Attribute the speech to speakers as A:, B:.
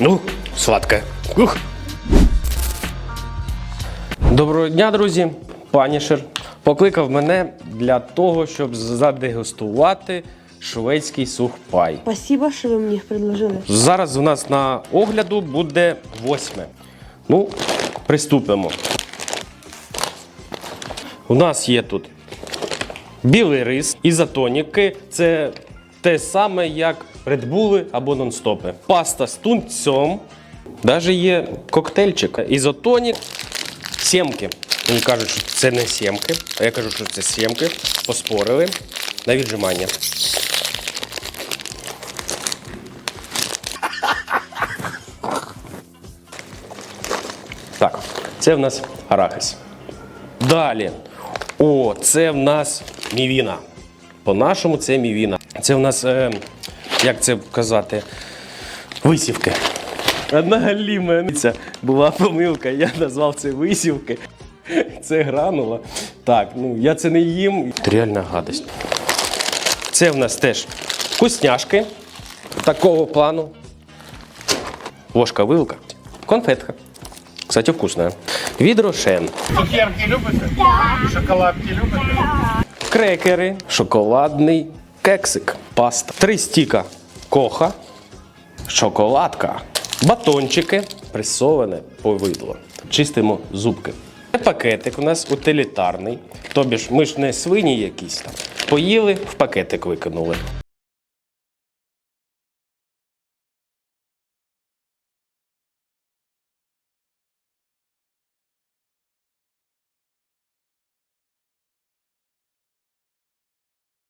A: Ну, сладке. Ух. Доброго дня, друзі. Панішер покликав мене для того, щоб задегустувати шведський сухпай.
B: Спасибо, що ви мені їх предложили.
A: Зараз у нас на огляду буде восьме. Ну, приступимо. У нас є тут білий рис, ізотоніки. Це те саме, як редбули або нонстопи. Паста з тунцем. Навіть є коктейльчик. Ізотонік, сімки. Вони кажуть, що це не сімки, а я кажу, що це сімки. Поспорили на віджимання. Так, це в нас арахис. Далі. О, це в нас мівіна. По-нашому це мівіна. Це в нас, е, як це казати, висівки. Одна галіма. Це була помилка, я назвав це висівки. Це гранула. Так, ну я це не їм. Це реальна гадость. Це в нас теж вкусняшки такого плану. Ложка вилка. Конфетка. Кстати, вкусная. Від Рошен.
C: Цукерки любите? Так. Шоколадки любите?
A: Крекери, шоколадний кексик, паста. Три стіка коха, шоколадка, батончики, пресоване повидло. Чистимо зубки. Пакетик у нас утилітарний. Тобі ж ми ж не свині якісь там. Поїли, в пакетик викинули.